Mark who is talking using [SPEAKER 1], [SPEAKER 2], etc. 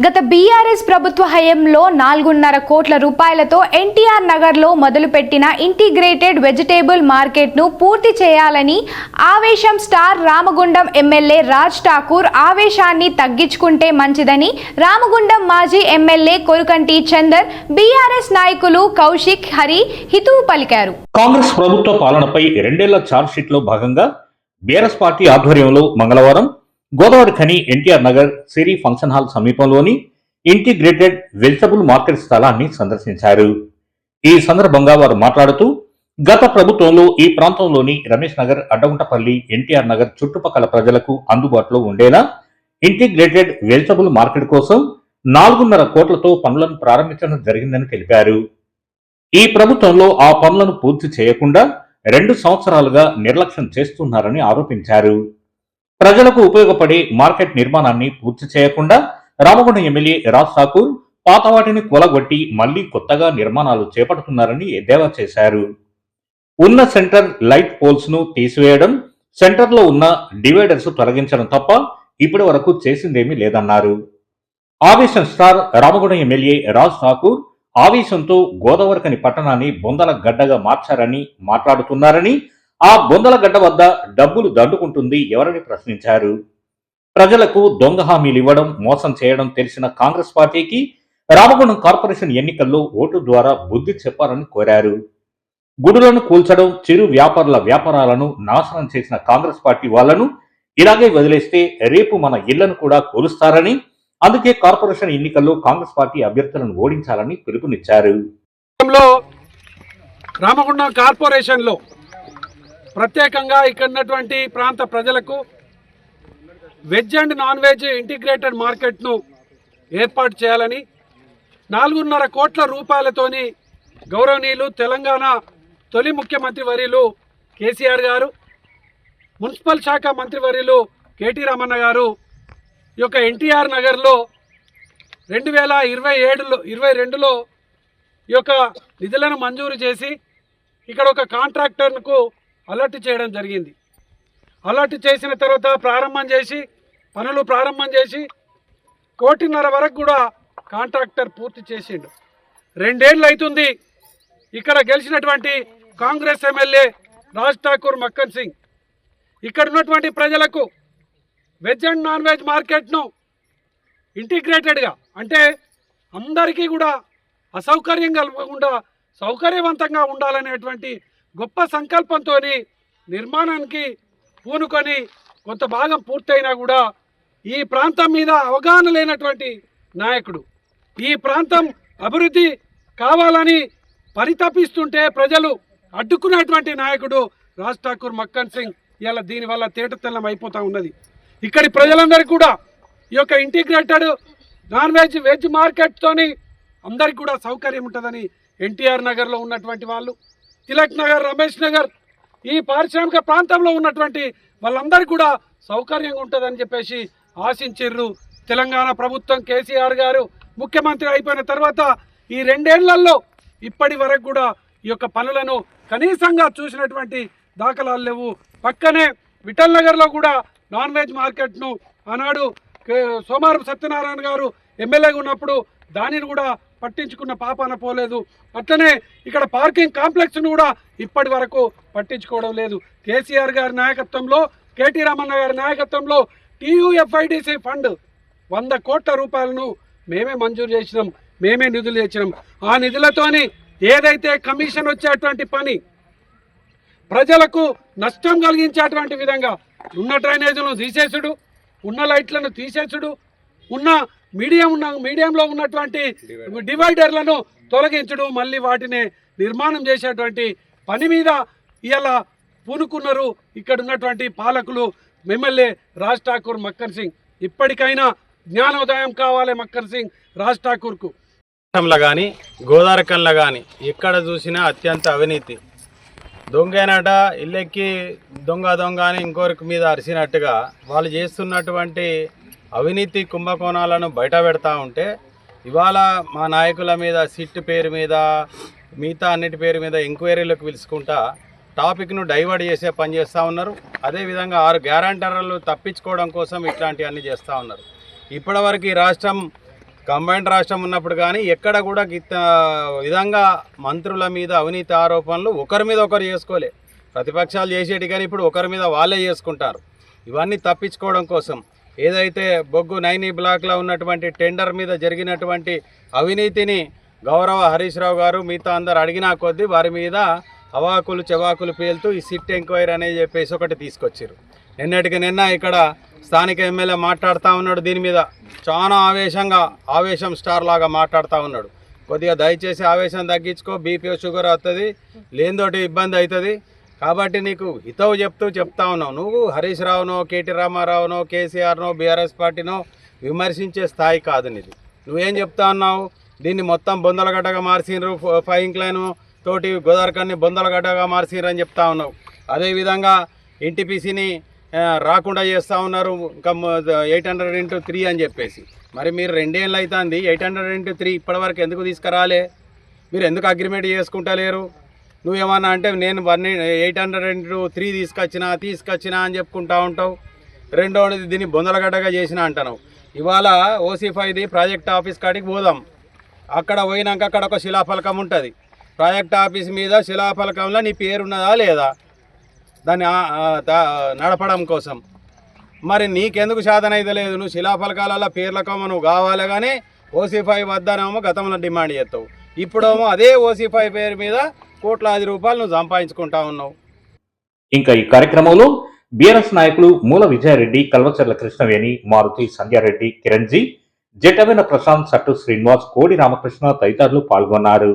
[SPEAKER 1] గత బీఆర్ఎస్ ప్రభుత్వ హయంలో నాలుగున్నర కోట్ల రూపాయలతో ఎన్టీఆర్ నగర్లో మొదలుపెట్టిన ఇంటిగ్రేటెడ్ వెజిటేబుల్ మార్కెట్ను పూర్తి చేయాలని ఆవేశం స్టార్ రామగుండం ఎమ్మెల్యే రాజ్ ఠాకూర్ ఆవేశాన్ని తగ్గించుకుంటే మంచిదని రామగుండం మాజీ ఎమ్మెల్యే కొరుకంటి చందర్ బీఆర్ఎస్ నాయకులు కౌశిక్ హరి హితువు పలికారు.
[SPEAKER 2] కాంగ్రెస్ ప్రభుత్వ పాలనపై రెండేళ్ళ ఛార్జ్షీట్లో భాగంగా బీఆర్ఎస్ పార్టీ ఆధ్వర్యంలో మంగళవారం Godavarikhani NTR Nagar Siri function hall సమీపంలోని ఇంటిగ్రేటెడ్ వెజిటబుల్ మార్కెట్ స్థలాన్ని సందర్శించారు. ఈ సందర్భంగా వారు మాట్లాడుతూ గత ప్రభుత్వంలో ఈ ప్రాంతంలోని రమేష్ నగర్ అడ్డగుంటపల్లి ఎన్టీఆర్ నగర్ చుట్టుపక్కల ప్రజలకు అందుబాటులో ఉండేలా ఇంటిగ్రేటెడ్ వెజిటబుల్ మార్కెట్ కోసం నాలుగున్నర కోట్లతో పనులను ప్రారంభించడం జరిగిందని తెలిపారు. ఈ ప్రభుత్వంలో ఆ పనులను పూర్తి చేయకుండా రెండు సంవత్సరాలుగా నిర్లక్ష్యం చేస్తున్నారని ఆరోపించారు. ప్రజలకు ఉపయోగపడే మార్కెట్ నిర్మాణాన్ని పూర్తి చేయకుండా రామగుండం ఎమ్మెల్యే రాజ్ ఠాకూర్ పాత వాటిని కొలగొట్టి మళ్ళీ కొత్తగా నిర్మాణాలు చేపడుతున్నారని ఎద్దేవా చేశారు. ఉన్న సెంటర్ లైట్ పోల్స్ను తీసివేయడం సెంటర్లో ఉన్న డివైడర్స్ తొలగించడం తప్ప ఇప్పటి వరకు చేసిందేమీ లేదన్నారు. ఆవేశం స్టార్ రామగుండం ఎమ్మెల్యే రాజ్ ఠాకూర్ ఆవేశంతో గోదావరికని పట్టణాన్ని బొందల గడ్డగా మార్చారని మాట్లాడుతున్నారని ఆ బొందల గడ్డ వద్ద డబ్బులు దండుకుంటుంది ఎవరని ప్రశ్నించారు? ప్రజలకు దొంగ హామీలు ఇవ్వడం మోసం చేయడం తెలిసిన కాంగ్రెస్ పార్టీకి రామగుండం కార్పొరేషన్ ఎన్నికల్లో ఓటు ద్వారా బుద్ధి చెప్పాలని కోరారు. గుడులను కూల్చడం చిరు వ్యాపారుల వ్యాపారాలను నాశనం చేసిన కాంగ్రెస్ పార్టీ వాళ్ళను ఇలాగే వదిలేస్తే రేపు మన ఇళ్ళను కూడా కూలుస్తారని అందుకే కార్పొరేషన్ ఎన్నికల్లో కాంగ్రెస్ పార్టీ అభ్యర్థులను ఓడించాలని పిలుపునిచ్చారు.
[SPEAKER 3] రామగుండం కార్పొరేషన్లో ప్రత్యేకంగా ఇక్కడ ఉన్నటువంటి ప్రాంత ప్రజలకు veg and non veg integrated మార్కెట్ను ఏర్పాటు చేయాలని నాలుగున్నర కోట్ల రూపాయలతోని గౌరవనీయులు తెలంగాణ తొలి ముఖ్యమంత్రి వర్యులు కేసీఆర్ గారు మున్సిపల్ శాఖ మంత్రివర్యులు కేటీ రమణ గారు ఈ యొక్క ఎన్టీఆర్ నగర్లో రెండు వేల ఇరవై ఏడులో ఇరవై రెండులో ఈ యొక్క నిధులను మంజూరు చేసి ఇక్కడ ఒక కాంట్రాక్టర్కు అలర్ట్ చేయడం జరిగింది. అలర్ట్ చేసిన తర్వాత ప్రారంభం చేసి పనులు ప్రారంభం చేసి కోటిన్నర వరకు కూడా కాంట్రాక్టర్ పూర్తి చేసిండు. రెండేళ్ళు అవుతుంది ఇక్కడ గెలిచినటువంటి కాంగ్రెస్ ఎమ్మెల్యే రాజ్ ఠాకూర్ మక్కన్ సింగ్. ఇక్కడ ఉన్నటువంటి ప్రజలకు వెజ్ అండ్ నాన్ వెజ్ మార్కెట్ను ఇంటిగ్రేటెడ్గా అంటే అందరికీ కూడా అసౌకర్యం కలగకుండా సౌకర్యవంతంగా ఉండాలనేటువంటి గొప్ప సంకల్పంతో నిర్మాణానికి పూనుకొని కొంత భాగం పూర్తయినా కూడా ఈ ప్రాంతం మీద అవగాహన లేనటువంటి నాయకుడు. ఈ ప్రాంతం అభివృద్ధి కావాలని పరితపిస్తుంటే ప్రజలు అడ్డుకున్నటువంటి నాయకుడు రాజ్ ఠాకూర్ మక్కన్ సింగ్. ఇలా దీనివల్ల తేటతెల్లం అయిపోతూ ఉన్నది. ఇక్కడి ప్రజలందరికీ కూడా ఈ యొక్క ఇంటిగ్రేటెడ్ నాన్ వెజ్ వెజ్ మార్కెట్తోని అందరికి కూడా సౌకర్యం ఉంటుందని ఎన్టీఆర్ నగర్లో ఉన్నటువంటి వాళ్ళు తిలక్ నగర్ రమేష్ నగర్ ఈ పారిశ్రామిక ప్రాంతంలో ఉన్నటువంటి వాళ్ళందరికీ కూడా సౌకర్యంగా ఉంటుందని చెప్పేసి ఆశించిర్రు తెలంగాణ ప్రభుత్వం కేసీఆర్ గారు. ముఖ్యమంత్రి అయిపోయిన తర్వాత ఈ రెండేళ్ళలో ఇప్పటి వరకు కూడా ఈ యొక్క పనులను కనీసంగా చూసినటువంటి దాఖలాలు లేవు. పక్కనే విఠల్ నగర్లో కూడా నాన్ వెజ్ మార్కెట్ను ఆనాడు కే- సోమారం సత్యనారాయణ గారు ఎమ్మెల్యేగా ఉన్నప్పుడు దానిని కూడా పట్టించుకున్న పాపాన పోలేదు. అట్లనే ఇక్కడ పార్కింగ్ కాంప్లెక్స్ను కూడా ఇప్పటి వరకు పట్టించుకోవడం లేదు. కేసీఆర్ గారి నాయకత్వంలో కేటీ రామన్న గారి నాయకత్వంలో టీయూఎఫ్ఐడిసి ఫండ్ వంద కోట్ల రూపాయలను మేమే మంజూరు చేసినాం. మేమే నిధులు తెచ్చినాం. ఆ నిధులతోని ఏదైతే కమిషన్ వచ్చేటువంటి పని ప్రజలకు నష్టం కలిగించేటువంటి విధంగా ఉన్న డ్రైనేజీలను తీసేసుడు ఉన్న లైట్లను తీసేసుడు ఉన్న మీడియం ఉన్న మీడియంలో ఉన్నటువంటి డివైడర్లను తొలగించడం మళ్ళీ వాటిని నిర్మాణం చేసేటువంటి పని మీద ఇలా పూనుకున్నారు. ఇక్కడ ఉన్నటువంటి పాలకులు ఎమ్మెల్యే రాజ్ ఠాకూర్ మక్కర్ సింగ్. ఇప్పటికైనా జ్ఞానోదయం కావాలి మక్కర్ సింగ్ రాజ్ ఠాకూర్కు.
[SPEAKER 4] రాష్ట్రంలో కానీ గోదావరికంలో కానీ ఎక్కడ చూసినా అత్యంత అవినీతి. దొంగనట ఇల్లెక్కి దొంగ దొంగ అని ఇంకొకరికి మీద అరిసినట్టుగా వాళ్ళు చేస్తున్నటువంటి అవినీతి కుంభకోణాలను బయట పెడతా ఉంటే ఇవాళ మా నాయకుల మీద సిట్ పేరు మీద మిగతా అన్నిటి పేరు మీద ఎంక్వైరీలకు పిలుచుకుంటా టాపిక్ను డైవర్ట్ చేసే పని చేస్తూ ఉన్నారు. అదేవిధంగా ఆరు గ్యారంటర్లు తప్పించుకోవడం కోసం ఇట్లాంటివన్నీ చేస్తూ ఉన్నారు. ఇప్పటివరకు ఈ రాష్ట్రం కంబైన్డ్ రాష్ట్రం ఉన్నప్పుడు కానీ ఎక్కడ కూడా గిత్త విధంగా మంత్రుల మీద అవినీతి ఆరోపణలు ఒకరి మీద ఒకరు చేసుకోలే. ప్రతిపక్షాలు చేసేటి కానీ ఇప్పుడు ఒకరి మీద వాళ్ళే చేసుకుంటారు. ఇవన్నీ తప్పించుకోవడం కోసం ఏదైతే బొగ్గు నైని బ్లాక్లో ఉన్నటువంటి టెండర్ మీద జరిగినటువంటి అవినీతిని గౌరవ హరీష్ రావు గారు మిగతా అందరు అడిగినా కొద్దీ వారి మీద అవాకులు చెవాకులు పేలుతూ ఈ సిట్ ఎంక్వైరీ అనేది చెప్పేసి ఒకటి తీసుకొచ్చారు నిన్నటికి నిన్న ఇక్కడ స్థానిక ఎమ్మెల్యే మాట్లాడుతూ ఉన్నాడు దీని మీద. చాలా ఆవేశంగా ఆవేశం స్టార్ లాగా మాట్లాడుతూ ఉన్నాడు. కొద్దిగా దయచేసి ఆవేశం తగ్గించుకో బీపీ షుగర్ వస్తుంది లేనితోటి ఇబ్బంది అవుతుంది కాబట్టి నీకు హితవు చెప్తూ చెప్తా ఉన్నావు. నువ్వు హరీష్ రావునో కేటీ రామారావునో కేసీఆర్నో బీఆర్ఎస్ పార్టీనో విమర్శించే స్థాయి కాదు నీది. నువ్వేం చెప్తా ఉన్నావు? దీన్ని మొత్తం బొందలగడ్డగా మార్చిండ్రు ఫ- ఫైవ్ తోటి గోదావరికన్ని బొందలగడ్డగా మార్చిండ్రు అని చెప్తా ఉన్నావు. అదేవిధంగా ఎన్టీపీసీని రాకుండా చేస్తూ ఉన్నారు. ఇంకా ఎయిట్ హండ్రెడ్ ఇంటూ త్రీ అని చెప్పేసి. మరి మీరు రెండేళ్ళు అవుతుంది ఎయిట్ హండ్రెడ్ ఇంటూ త్రీ ఇప్పటివరకు ఎందుకు తీసుకురాలే? మీరు ఎందుకు అగ్రిమెంట్ చేసుకుంటలేరు? నువ్వేమన్నా అంటే నేను one eight hundred into three తీసుకొచ్చినా తీసుకొచ్చినా అని చెప్పుకుంటా ఉంటావు. రెండవది దీన్ని బొందలగడ్డగా చేసిన అంటాను. ఇవాళ ఓసీఫైది ప్రాజెక్ట్ ఆఫీస్ కాడికి పోదాం. అక్కడ పోయినాక అక్కడ ఒక శిలాఫలకం ఉంటుంది. ప్రాజెక్ట్ ఆఫీస్ మీద శిలాఫలకంలో నీ పేరు ఉన్నదా లేదా? దాన్ని దా- నడపడం కోసం. మరి నీకెందుకు సాధన అయితే లేదు? నువ్వు శిలాఫలకాలలో పేర్లకమ్మ నువ్వు కావాలి కానీ ఓసీ ఫైవ్ వద్దనేమో గతంలో డిమాండ్ చేస్తావు. ఇప్పుడేమో అదే ఓసీ ఫైవ్ పేరు మీద కోట్లాది రూపాయలు నువ్వు సంపాదించుకుంటా ఉన్నావు.
[SPEAKER 2] ఇంకా ఈ కార్యక్రమంలో బీఆర్ఎస్ నాయకులు మూల విజయారెడ్డి కల్వచర్ల కృష్ణవేణి మారుతి సంధ్యారెడ్డి కిరణ్జీ జటవెన ప్రశాంత్ సట్టు శ్రీనివాస్ కోడి రామకృష్ణ తదితరులు పాల్గొన్నారు.